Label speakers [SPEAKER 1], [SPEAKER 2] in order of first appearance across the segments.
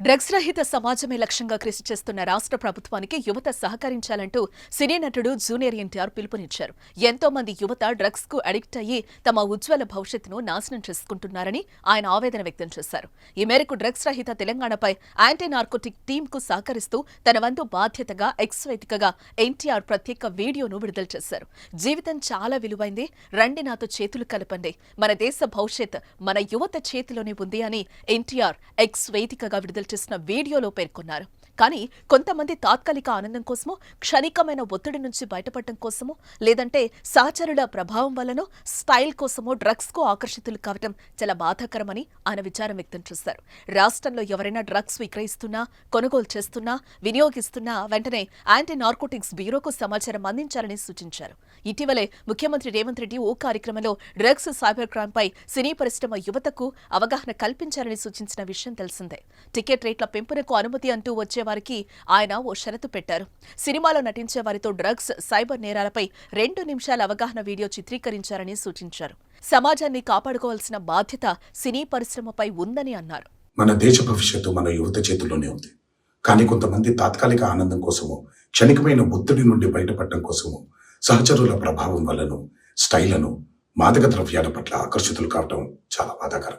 [SPEAKER 1] Drugs రహిత సమాజమే లక్ష్యంగా కృషి చేస్తున్న రాష్ట్ర ప్రభుత్వానికి యువత సహకరించాలంటూ సినీ నటుడు జూనియర్ ఎన్టీఆర్ పిలుపునిచ్చారు. ఎంతో మంది యువత డ్రగ్స్కు అడిక్ట్ అయ్యి తమ ఉజ్వల భవిష్యత్తును నాశనం చేసుకుంటున్నారని ఆయన ఆవేదన వ్యక్తం చేశారు. ఈ మేరకు డ్రగ్స్ రహిత తెలంగాణపై యాంటీ నార్కోటిక్ టీమ్కు సహకరిస్తూ తన వంతు బాధ్యతగా ఎక్స్వైటికగా ఎన్టీఆర్ ప్రత్యేక వీడియోను విడుదల చేశారు. జీవితం చాలా విలువైంది. రండి నాతో చేతులు కలపండి. మన దేశ భవిష్యత్ మన యువత చేతిలోనే ఉంది అని ఎన్టీఆర్ ఎక్స్ వేదికగా విడుదల చేసిన వీడియోలో పేర్కొన్నారు. కానీ కొంతమంది తాత్కాలిక ఆనందం కోసమో క్షణికమైన ఒత్తిడి నుంచి బయటపడటం కోసమో లేదంటే సహచరుల ప్రభావం వల్లనో స్టైల్ కోసమో డ్రగ్స్కు ఆకర్షితులు కావటం చాలా బాధాకరమని ఆయన విచారం వ్యక్తం చేశారు. రాష్ట్రంలో ఎవరైనా డ్రగ్స్ విక్రయిస్తున్నా కొనుగోలు చేస్తున్నా వినియోగిస్తున్నా వెంటనే యాంటీ నార్కోటిక్స్ బ్యూరోకు సమాచారం అందించాలని సూచించారు. ఇటీవలే ముఖ్యమంత్రి రేవంత్ రెడ్డి ఓ కార్యక్రమంలో డ్రగ్స్ సైబర్ క్రైమ్పై సినీ పరిశ్రమ యువతకు అవగాహన కల్పించాలని సూచించిన విషయం తెలిసిందే. టికెట్ రేట్ల పెంపునకు అనుమతి అంటూ వచ్చే వారికి ఆయన ఓ షరతు పెట్టారు. సినిమాలో నటించే వారితో డ్రగ్స్ సైబర్ నేరాలపై రెండు నిమిషాల అవగాహన వీడియో చిత్రీకరించారని సూచించారు. సమాజాన్ని కాపాడుకోవాల్సిన బాధ్యత సినీ పరిశ్రమపై ఉందని అన్నారు.
[SPEAKER 2] మన దేశ భవిష్యత్తు మన యువత చేతుల్లోనే ఉంది. కానీ కొంతమంది తాత్కాలిక ఆనందం కోసము క్షణికమైన ఒత్తిడి నుండి బయటపడటం కోసము సహచరుల ప్రభావం వలన స్టైలను మాదక ద్రవ్యాల పట్ల ఆకర్షితులు కావటం చాలా బాధాకరం.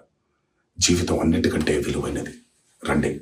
[SPEAKER 2] జీవితం అన్నిటికంటే విలువైనది. రండి.